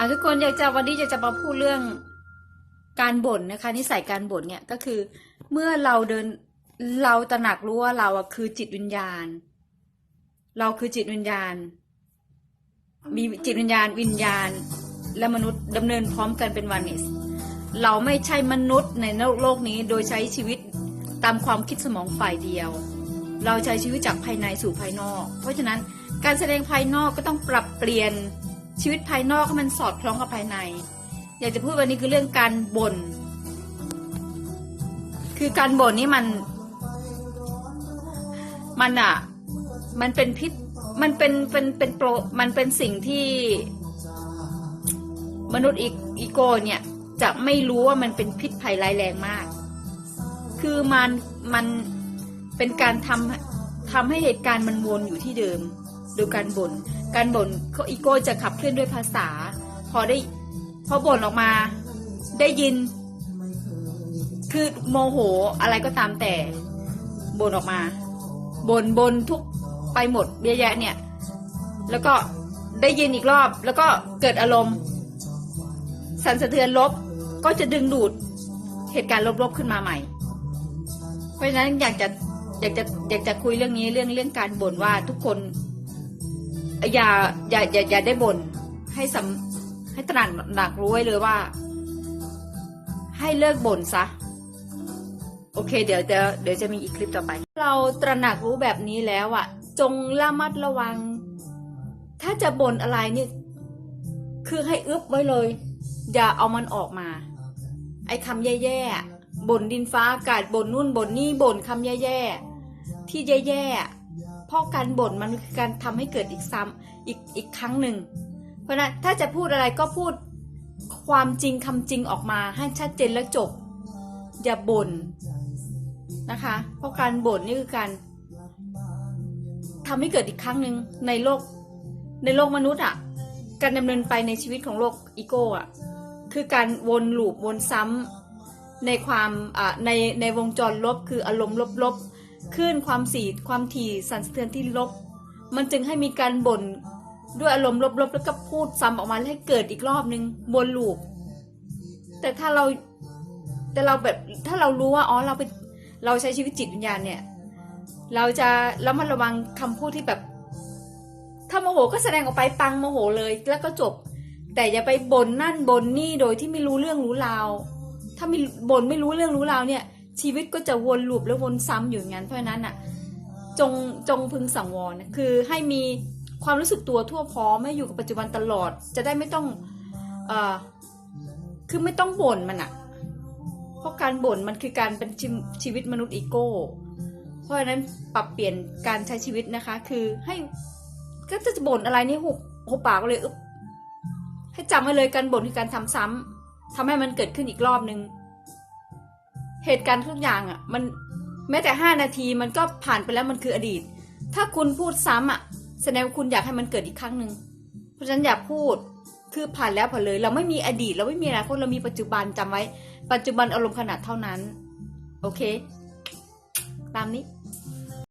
อ่าทุกคนอยากจะวันนี้อยากจะมาพูดเรื่องการบ่นนะคะนิสัยการบ่นเนี่ยก็คือ เมื่อเราเดินเราตระหนักรู้ว่าเราอะคือจิตวิญญาณ เราคือจิตวิญญาณ มีจิตวิญญาณวิญญาณ และมนุษย์ดำเนินพร้อมกันเป็นวานิสเราไม่ใช่มนุษย์ในโลกนี้โดยใช้ชีวิตตามความคิดสมองฝ่ายเดียว เราใช้ชีวิตจากภายในสู่ภายนอก เพราะฉะนั้นการแสดงภายนอกก็ต้องปรับเปลี่ยน ชีวิตภายนอกให้มันสอดคล้องกับภายใน อยากจะพูดวันนี้คือเรื่องการบ่น คือการบ่นนี่มัน มันอะมันเป็นพิษ มันเป็นเป็นเป็นโปร มันเป็นสิ่งที่มนุษย์อีอีโก้เนี่ย จะไม่รู้ว่ามันเป็นพิษภัยร้ายแรงมาก คือมันมันเป็นการทำทำให้เหตุการณ์มันวนอยู่ที่เดิม โดยการบน่น การบ่นเขาอีโก้จะขับเคลื่อนด้วยภาษา พอได้พอบ่นออกมา ได้ยิน คือโมโหอะไรก็ตามแต่บ่นออกมาบ่นบ่นทุกไปหมดเยอะแยะเนี่ย แล้วก็ได้ยินอีกรอบ แล้วก็เกิดอารมณ์ สันสะเทือนลบก็จะดึงดูดเหตุการณ์ลบๆขึ้นมาใหม่ เพราะฉะนั้นอยากจะอยากจะอยากจะคุยเรื่องนี้เรื่องเรื่องการบ่นว่าทุกคน อย่าอย่าอย่าอย่าได้บ่นให้สำให้ตระหนักรู้ไว้เลยว่า ให้เลิกบ่นซะโอเค เดี๋ยวเดี๋ยวเดี๋ยวจะมีอีกคลิปต่อไป เราตระหนักรู้แบบนี้แล้วอะจงระมัดระวัง ถ้าจะบ่นอะไรเนี่ยคือให้อึบไว้เลย อย่าเอามันออกมา ไอ้คำแย่ๆบ่นดินฟ้าอากาศบ่นนู่นบ่นนี่บ่นคำแย่ๆที่แย่ๆ เพราะการบ่นมันคือการทำให้เกิดอีกซ้ำอีกอีกครั้งหนึ่ง เพราะฉะนั้นถ้าจะพูดอะไรก็พูดความจริงคำจริงออกมาให้ชัดเจนแล้วจบ อย่าบ่นนะคะ เพราะการบ่นนี่คือการทำให้เกิดอีกครั้งหนึ่งในโลกในโลกมนุษย์อะ การดำเนินไปในชีวิตของโลกอีโก้อะคือการวนลูปวนซ้ำในความในในวงจรลบคืออารมณ์ลบๆ คลื่นความสีความถี่สั่นสะเทือนที่ลบ มันจึงให้มีการบ่นด้วยอารมณ์ลบๆแล้วก็พูดซ้ำออกมาให้เกิดอีกรอบนึงวนลูป แต่ถ้าเราแต่เราแบบถ้าเรารู้ว่าอ๋อเราเป็นเราใช้ชีวิตจิตวิญญาณเนี่ย เราจะระมัดระวังคำพูดที่แบบ ถ้าโมโหก็แสดงออกไปปังโมโหเลยแล้วก็จบ แต่อย่าไปบ่นนั่นบ่นนี่โดยที่ไม่รู้เรื่องรู้ราว ถ้ามีบ่นไม่รู้เรื่องรู้ราวเนี่ย ชีวิตก็จะวนลูปแล้ววนซ้ำอยู่งั้นเพราะนั้นอะจงจงพึงสังวรนคือให้มีความรู้สึกตัวทั่วพร้อมไม่อยู่กับปัจจุบันตลอด จะได้ไม่ต้องเอ่อคือไม่ต้องบ่นมันอะเพราะการบ่นมันคือการเป็นชีวชีวิตมนุษย์อีโก้ เพราะฉะนั้นปรับเปลี่ยนการใช้ชีวิตนะคะ คือให้ก็จะบ่นอะไรนี่หุบหุบปากเลยอึ๊บให้จำไว้เลยการบ่นคือการทำซ้ำทำให้มันเกิดขึ้นอีกรอบนึง เหตุการณ์ทุกอย่างอะ่ะ มันแม้แต่ห้านาทีมันก็ผ่านไปแล้วมันคืออดีต ถ้าคุณพูดซ้ำอะ แสดงว่าคุณอยากให้มันเกิดอีกครั้งหนึ่งเพราะฉะนั้นอย่าพูดคือผ่านแล้วผ่านเลย เราไม่มีอดีต เราไม่มีอนาคตเรามีปัจจุบันจำไว้ ปัจจุบันอารมณ์ขนาดเท่านั้น โอเค ตามนี้